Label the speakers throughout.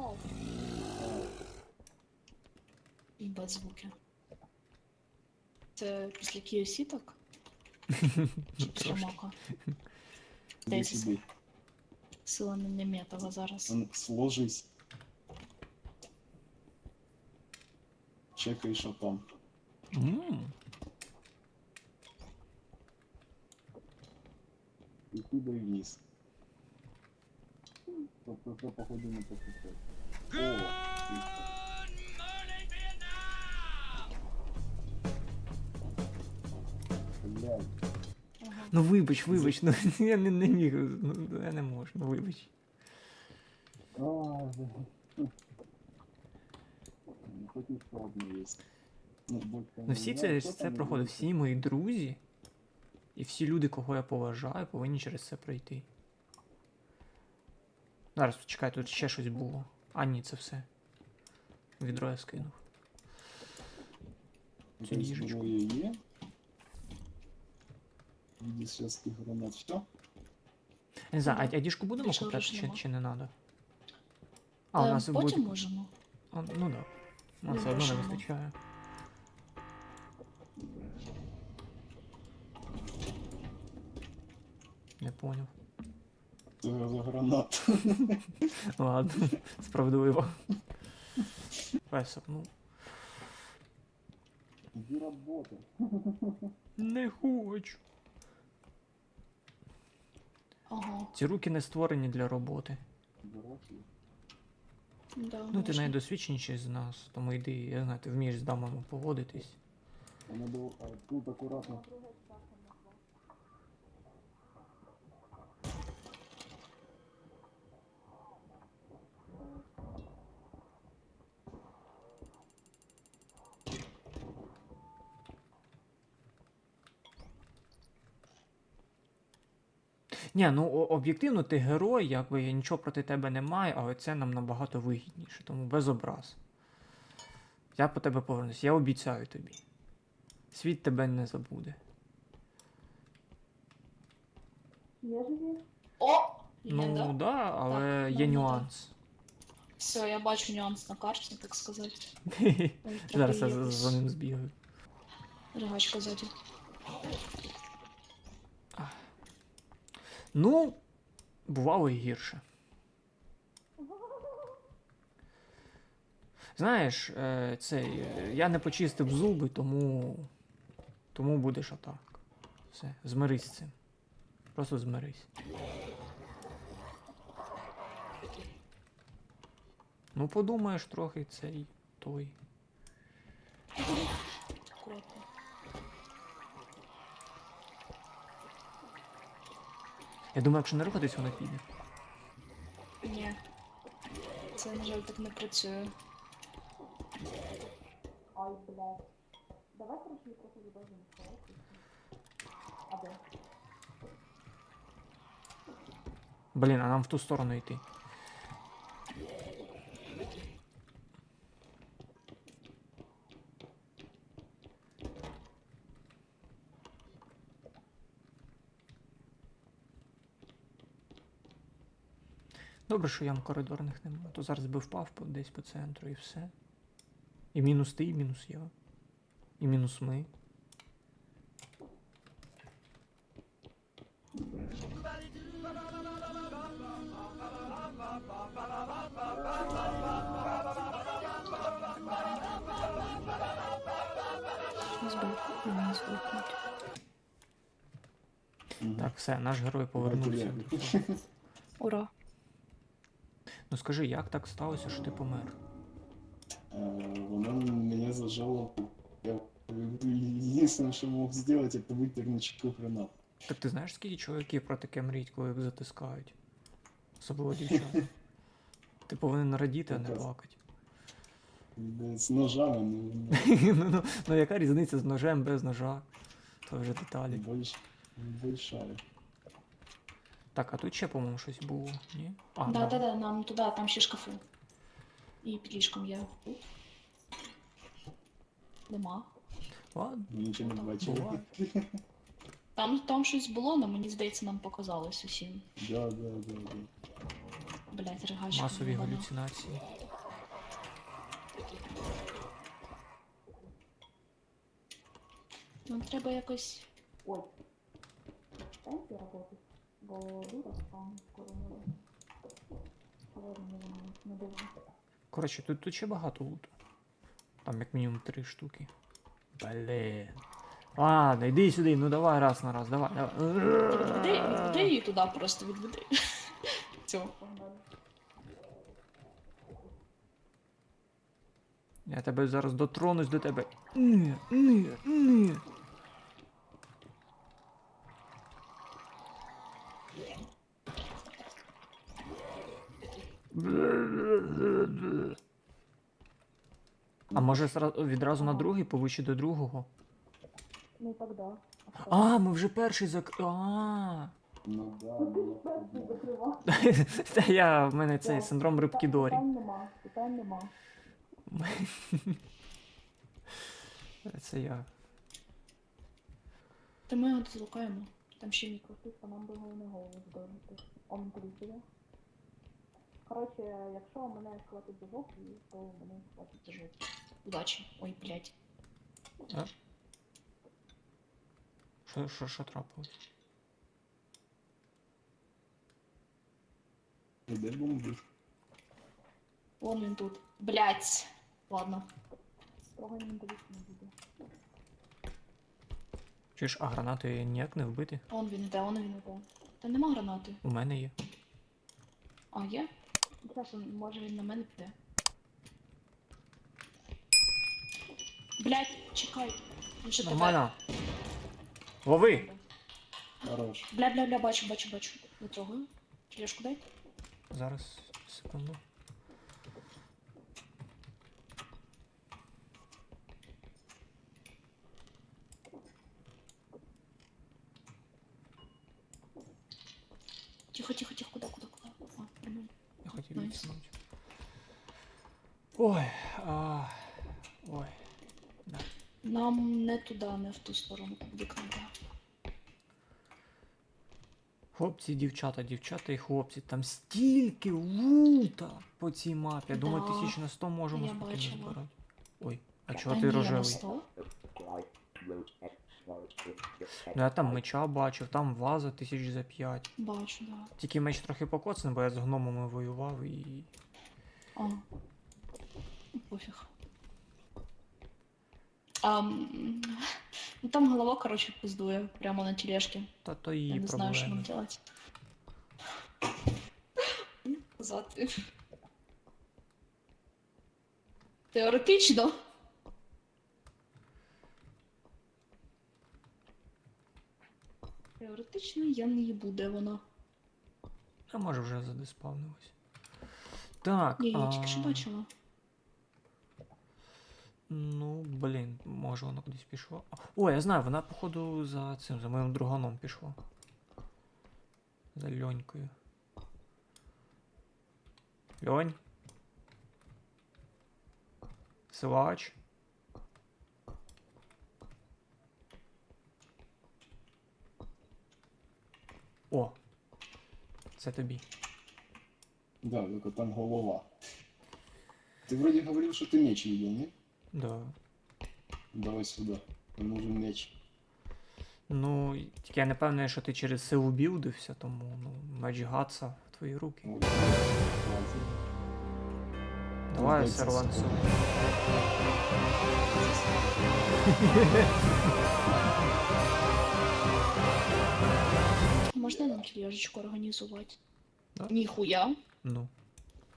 Speaker 1: написав. І без звуки. Це після QC так? Чи після
Speaker 2: Трошки.
Speaker 1: мака?
Speaker 3: Иди
Speaker 1: Десь.
Speaker 3: сюда.
Speaker 1: Сила не Неметова зараз.
Speaker 3: Он, Сложись. Чекай, що там.
Speaker 2: М,
Speaker 3: І кидай вниз. Тобто це походу не покупать. О, Блядь.
Speaker 2: Ну вибач, вибач, ну я не, не міг, ну я не можу, ну вибач.
Speaker 3: А, да. Хоч і складно є. Ну, бочка
Speaker 2: Ну
Speaker 3: не
Speaker 2: всі
Speaker 3: знаю,
Speaker 2: це,
Speaker 3: хто
Speaker 2: це
Speaker 3: там є.
Speaker 2: всі мої друзі. І всі люди, кого я поважаю, повинні через це пройти. Зараз чекай, тут ще щось було. А ні, це все. Відро я скинув. цю
Speaker 3: Якась
Speaker 2: їжечку.
Speaker 3: зброя є. Види зараз тих гранат. Все?
Speaker 2: Я Не знаю, а,
Speaker 1: Ага.
Speaker 2: а діжку будемо
Speaker 1: Більше
Speaker 2: купляти
Speaker 1: вже
Speaker 2: чи,
Speaker 1: нема.
Speaker 2: чи не треба? А, у
Speaker 1: Та
Speaker 2: нас
Speaker 1: потім
Speaker 2: буде.
Speaker 1: можемо.
Speaker 2: А, ну так. Да. Нам
Speaker 1: Не
Speaker 2: все одно не
Speaker 1: можемо.
Speaker 2: вистачає. Не поняв.
Speaker 3: За гранат.
Speaker 2: Ладно, справедливо. Весел, ну.
Speaker 3: Іди роботи.
Speaker 2: Не хочу.
Speaker 1: Ага.
Speaker 2: Ці руки не створені для роботи.
Speaker 1: Да,
Speaker 2: Ну, ти найдосвідченіший з нас, тому йди, я знаю, ти вмієш з дамами поводитись.
Speaker 3: Воно було а, тут акуратно.
Speaker 2: Ні, ну об'єктивно, ти герой, якби я нічого проти тебе не маю, але це нам набагато вигідніше, тому без образ. Я по тебе повернусь, я обіцяю тобі. Світ тебе не забуде.
Speaker 1: О!
Speaker 2: Ну,
Speaker 1: Є,
Speaker 2: так,
Speaker 1: да?
Speaker 2: да, але
Speaker 1: Так,
Speaker 2: є
Speaker 1: ну, ну,
Speaker 2: нюанс.
Speaker 1: Все, я бачу нюанс на карті, так сказати.
Speaker 2: Зараз я за, за ним збігаю.
Speaker 1: Ригачка ззаді.
Speaker 2: Ну, бувало і гірше. Знаєш, е, цей, е, я не почистив зуби, тому. Тому будеш отак. Все, змирись з цим. Просто змирись. Ну, подумаєш трохи цей той. Я думаю, якщо не рухатись, воно піде.
Speaker 1: Ні. Це, на жаль, так не працює. Ай, блядь. Давай трошки трохи відложимо. А де?
Speaker 2: Блін, а нам в ту сторону йти. Добре, що ям коридорних нема, то зараз би впав десь по центру і все. І мінус ти, і мінус я. І мінус ми. Так, все, наш герой повернувся.
Speaker 1: Ура.
Speaker 2: Ну скажи, як так сталося, що ти помер?
Speaker 3: Воно мене зажало. Я единственное, що мог вытер на чеку гранат.
Speaker 2: Так ти знаєш, скільки чоловіків про таке мріють, коли їх затискають? Особливо дівчата. Ти повинен радіти, а не плакати.
Speaker 3: З ножами, ну,
Speaker 2: ну, ну, ну яка різниця з ножем без ножа? То вже деталі.
Speaker 3: больш, большая.
Speaker 2: Так, а тут ще, по-моєму, щось було, ні? А,
Speaker 1: Да, да, да, нам туди, там ще шкафи. І під ліжком є. Нема.
Speaker 2: Ладно,
Speaker 3: нічого не бачили.
Speaker 1: Там, там щось було, але мені здається, нам показалось усім.
Speaker 3: Да, да, да, да.
Speaker 1: Блять, ригачка.
Speaker 2: Масові галюцинації.
Speaker 1: Нам треба якось.
Speaker 4: Ой. Станьте работать, бо дура там скоро не Ладно, не знаю, не дуже.
Speaker 2: Коротше, тут, тут ще багато луту. Там як мінімум три штуки. Блін. Ладно, йди сюди, ну давай раз на раз, давай, давай.
Speaker 1: Відведи, відведи її туди, просто відведи.
Speaker 4: Погнали.
Speaker 2: Я тебе зараз дотронусь до тебе. Ні, ні, ні. А може відразу на другий, повище до другого?
Speaker 4: Ну тогда.
Speaker 2: А, ми вже перший зак. А.
Speaker 3: Ну да,
Speaker 4: Ну
Speaker 3: ну,
Speaker 4: ж перший закривав.
Speaker 2: Та я, в мене цей синдром рибки Дорі.
Speaker 4: Питань нема, питань нема.
Speaker 2: Це я.
Speaker 1: Та ми його заблукаємо. Там ще мікро.
Speaker 4: Просто нам би головне голову здорожити. Он крутили. Коротше, якщо мене схватить жопу, то мене схватить жопу.
Speaker 1: Удачі. Ой, блять.
Speaker 2: А? Що, що, що трапилось?
Speaker 3: Де бомби?
Speaker 1: Вон він тут. Блять. Ладно.
Speaker 4: Строго не не буде.
Speaker 2: Чуєш, а гранатою ніяк не вбити?
Speaker 1: Вон він іде, вон він іде. Та нема гранати.
Speaker 2: У мене є.
Speaker 1: А, є? Зараз, може він на мене піде. Блять, чекай. Він ще тебе-
Speaker 2: Нормально. Лови!
Speaker 3: Хорош.
Speaker 1: Бля, бля, бля, бачу, бачу, бачу. Не трогаю. Тележку дай.
Speaker 2: Зараз, секунду.
Speaker 1: Тихо, тихо, тихо, куда, куда, куда? А, нормально.
Speaker 2: Відсунути. Ой, а, ой. Да.
Speaker 1: Нам не туди, не в ту сторону. Вікно, да.
Speaker 2: Хлопці, дівчата, дівчата і хлопці. Там стільки лута по цій мапі. Я думаю,
Speaker 1: Да.
Speaker 2: тисяч на 100 можемо спокійно збирати. Ой, а чого ти рожевий?
Speaker 1: сто.
Speaker 2: Ну я там меча бачив, там ваза тисяч за 5.
Speaker 1: Бачу, да.
Speaker 2: Тільки меч трохи покоцаний, бо я з гномами воював і.
Speaker 1: А. Пофіг. А, м, ну там голова, короче, пиздує прямо на тележке.
Speaker 2: Та то
Speaker 1: Я
Speaker 2: її
Speaker 1: не знаю, що нам
Speaker 2: проблеми.
Speaker 1: делать. Теоретично. Теоретично я не їбу, де вона.
Speaker 2: А може вже задиспавнилось. Так.
Speaker 1: Я її тільки що бачила.
Speaker 2: Ну, блін, може воно кудись пішло. О, я знаю, вона, походу, за цим, за моїм друганом пішла. За Льонькою. Льонь. Силач. О! Це тобі.
Speaker 3: Да, только там голова. Ты вроде говорил, что ты меч видел, не?
Speaker 2: Да.
Speaker 3: Давай сюда. Мне нужен меч.
Speaker 2: Ну, тільки я не певний, що ти через силу білдився, тому ну, меч Гатса в твої руки.
Speaker 3: Вот.
Speaker 2: Давай,
Speaker 3: Дайте
Speaker 2: Серлансу.
Speaker 1: Можна нам тележечку організувати?
Speaker 2: Да.
Speaker 1: Ніхуя.
Speaker 2: Ну.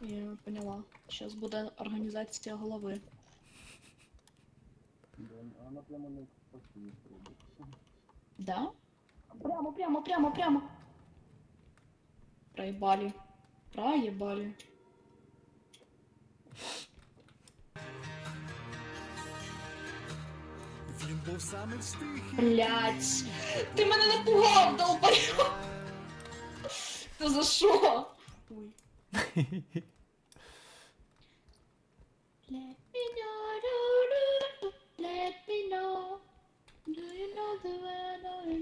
Speaker 1: Я поняла. Зараз буде організація голови.
Speaker 3: Вона Она прямо экспортиве.
Speaker 1: Да? Прямо, прямо, прямо, прямо. Проебали. Проебали. Блять. Ти мене напугав, долбайо. Ти за що? Ой. Let me know, do, do, do, let me know. Do you know the way I know you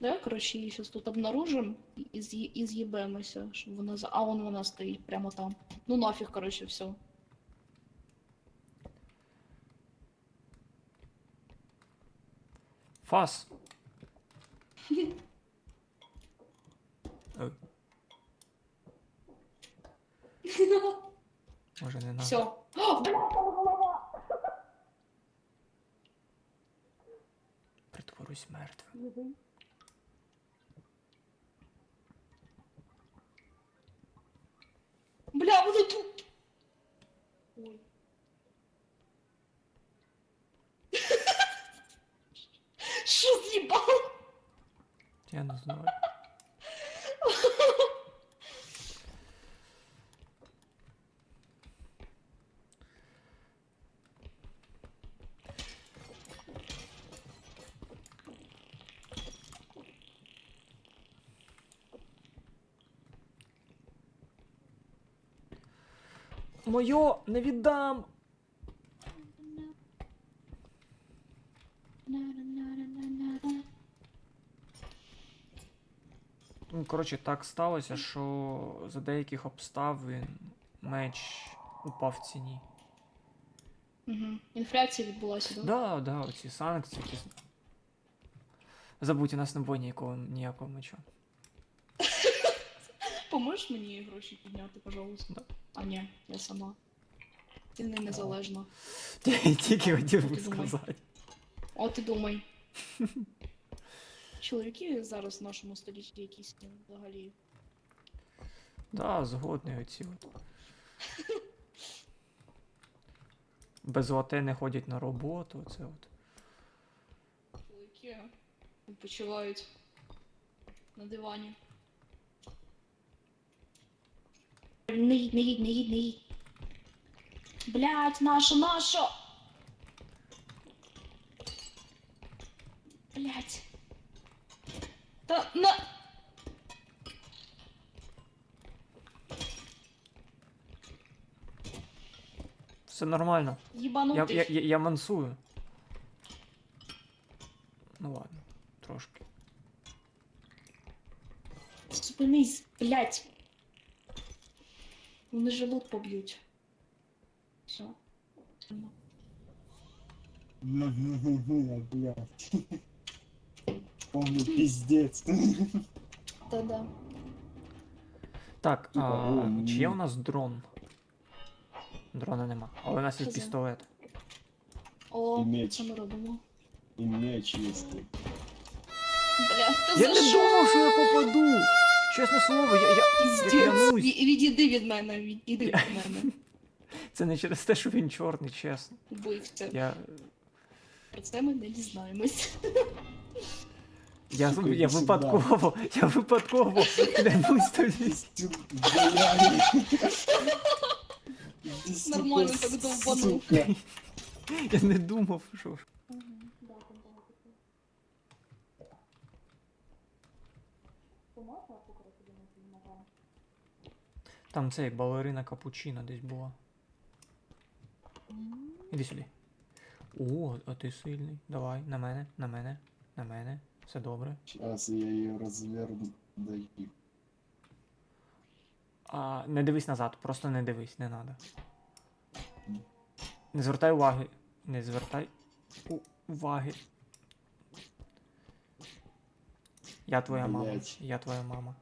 Speaker 1: know, коротше, її зараз тут обнаружимо і, з'ї- і з'їбемося, щоб вона за. А вон вона стоїть прямо там. Ну нафіг, коротше, все.
Speaker 2: Фас. Ой, може не надо.
Speaker 1: Все. О, бля!
Speaker 2: Притворусь мертвим.
Speaker 4: Живий.
Speaker 1: Бля, воно тут! Ой.
Speaker 2: Не знаю. Моє не віддам. Ну, коротше, так сталося, що за деяких обставин меч упав в ціні.
Speaker 1: Угу. Інфляція відбулася, да?
Speaker 2: Да, да, оці санкції. Ті... Забудь, у нас не було ніякого, ніякого меча.
Speaker 1: Поможеш мені гроші підняти, пожалуйста?
Speaker 2: Да.
Speaker 1: А ні, я сама. Ти не незалежна.
Speaker 2: Тільки хотів би сказати.
Speaker 1: О, ти думай. Чоловіки зараз в нашому столітті якісь ну, взагалі.
Speaker 2: Да, згодний оці от. Без лате не ходять на роботу, це от.
Speaker 1: Чоловіки відпочивають на дивані. Не їдь, не їдь, не їдь, не їдь. Блять, наша, наша! Блять. Та на.
Speaker 2: Все нормально. Я,
Speaker 1: Їбанутий.
Speaker 2: я, я, я мансую. Ну ладно, трошки.
Speaker 1: Зупинись, блять. Вони желуд поб'ють. Все.
Speaker 3: Ну, блядь. Полный пиздец.
Speaker 1: Та-да.
Speaker 2: Так,
Speaker 3: Типа,
Speaker 2: а,
Speaker 3: о,
Speaker 2: чи є у нас дрон? Дрона нема. Але у нас є
Speaker 1: Що
Speaker 2: пістолет.
Speaker 1: О,
Speaker 3: І меч.
Speaker 1: ми робимо.
Speaker 3: И меч есть.
Speaker 1: Бля, та
Speaker 2: Я
Speaker 1: за
Speaker 2: не
Speaker 1: що?
Speaker 2: думав, що я попаду! Чесне слово, я, я, я
Speaker 1: Піздець.
Speaker 2: клянусь.
Speaker 1: Ві- Відійди від мене, відійди від мене.
Speaker 2: Це не через те, що він чорний, чесно.
Speaker 1: Вбивця.
Speaker 2: Я,
Speaker 1: Про це ми не дізнаємось.
Speaker 2: Я,
Speaker 3: Сука,
Speaker 2: я
Speaker 3: сюди.
Speaker 2: випадково, я випадково клянусь тобі.
Speaker 1: Нормально так довбанув.
Speaker 2: Я не думав, що.
Speaker 4: Там
Speaker 2: цей балерина капучино десь була. Іди сюди. О, а ти сильний. Давай, на мене, на мене, на мене. Все добре.
Speaker 3: Сейчас я ее разверну. Даю.
Speaker 2: А, не дивись назад, просто не дивись, не надо. Не звертай уваги. Не звертай уваги. Я твоя мама. Я твоя мама.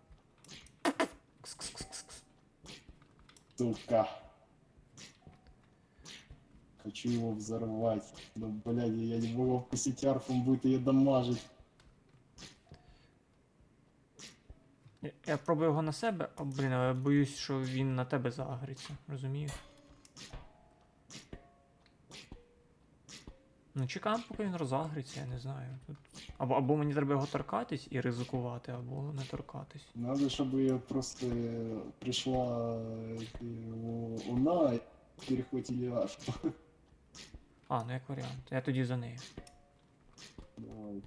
Speaker 2: Кс-кс-кс-кс.
Speaker 3: Сука. Хочу его взорвать. Да, блядь, я не могу вкусить арф, он будет ее дамажить.
Speaker 2: Я, я пробую його на себе, а блін, але я боюсь, що він на тебе загриться, розумієш? Ну, чекаємо, поки він розагриться, я не знаю. Тут... Або, або мені треба його торкатись і ризикувати, або не торкатись.
Speaker 3: Надо, чтобы ее просто э, пришла э, луна и перехватили ашку.
Speaker 2: А, ну як варіант. Я тоді за нею.
Speaker 3: Давай.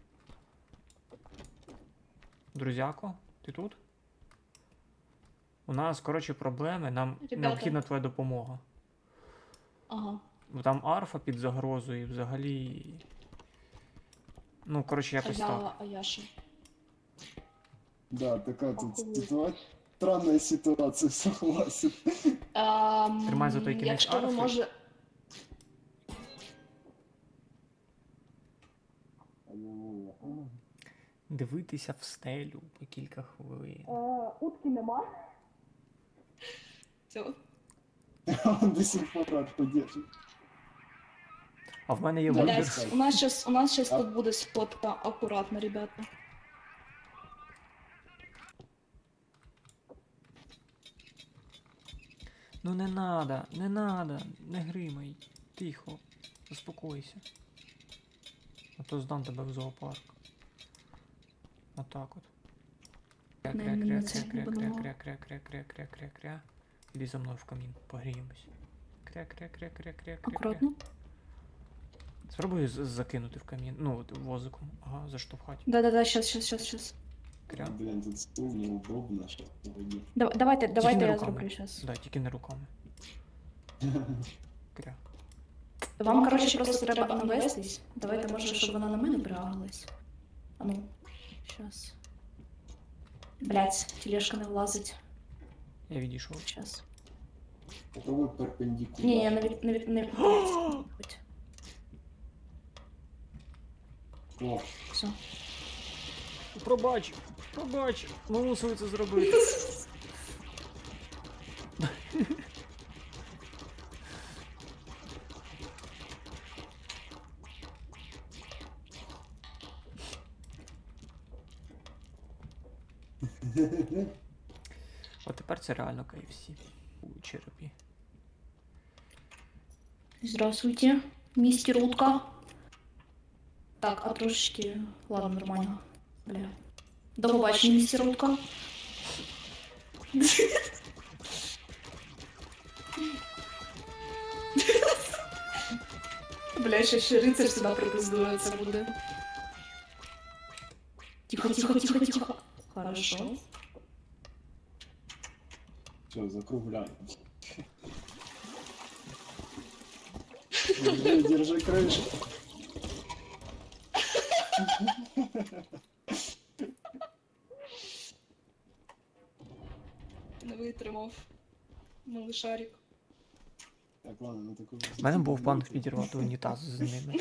Speaker 2: Друзяко, ти тут? У нас, коротше, проблеми, нам
Speaker 1: Ребята.
Speaker 2: необхідна твоя допомога.
Speaker 1: Ага.
Speaker 2: Бо там арфа під загрозою і взагалі. Ну, коротше, якось так.
Speaker 1: а я що?
Speaker 3: Да, такая тут
Speaker 4: Охуеть.
Speaker 3: ситуация. Странная ситуация, согласен.
Speaker 1: Ем,
Speaker 2: Тримай за той кінець
Speaker 1: Якщо ви
Speaker 2: арфи.
Speaker 1: може.
Speaker 2: Дивитися в стелю по кілька хвилин.
Speaker 4: Е, утки нема.
Speaker 1: Це-
Speaker 3: Он до сих пор рад поддерживает.
Speaker 2: А в мене є
Speaker 3: Да,
Speaker 2: вибір.
Speaker 1: Блядь, у нас щас, у нас щас
Speaker 3: А-
Speaker 1: тут буде сходка акуратно, ребята.
Speaker 2: Ну не надо, не надо, не гримай. Тихо, заспокойся. А то здам тебе в зоопарк. Отак от. Кря,
Speaker 1: Не,
Speaker 2: кря,
Speaker 1: не
Speaker 2: кря,
Speaker 1: на
Speaker 2: кря,
Speaker 1: це
Speaker 2: кря,
Speaker 1: не
Speaker 2: кря,
Speaker 1: подумала.
Speaker 2: кря, кря, кря, кря, кря, кря, кря. Іди за мною в камін, погріємось. Кря, кря, кря, кря, кря, кря, кря.
Speaker 1: Акуратно.
Speaker 2: Спробуй з- закинути в камін. Ну, от возиком. Ага, заштовхати.
Speaker 1: Да-да-да, щас, щас, щас, щас.
Speaker 2: Кря.
Speaker 3: Блин, тут стул неудобно, сейчас погоди.
Speaker 1: Дав- Давайте, давайте
Speaker 2: не
Speaker 1: я
Speaker 2: руками.
Speaker 1: зроблю щас.
Speaker 2: Да, тільки не руками. Кря.
Speaker 1: Вам, коротше, просто треба навестись. Давайте, може, щоб вона на мене приагалась. А ну, щас. Блять, тележка не влазить.
Speaker 2: Я відійшов.
Speaker 1: Щас.
Speaker 3: Попробуй перпендикулярно.
Speaker 1: Ні, ні, не від, не від, не від, Все.
Speaker 2: Пробач, пробач, ми мусили це зробити. От тепер це реально KFC у черепі.
Speaker 1: Здравствуйте, мистер Утка. Так, а трошечки... Ладно, нормально. Бля. До побачення, містер Утка. Бля, ще ще рицар сюди припиздує, буде. Тихо, тихо, тихо, тихо. Хорошо.
Speaker 3: все, закругляем. Держи, держи крышку.
Speaker 1: Не витримав. Малышарик.
Speaker 3: Так, ладно, ну такой...
Speaker 2: У мене був план підірвати унітаз з ними.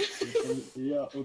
Speaker 3: Я от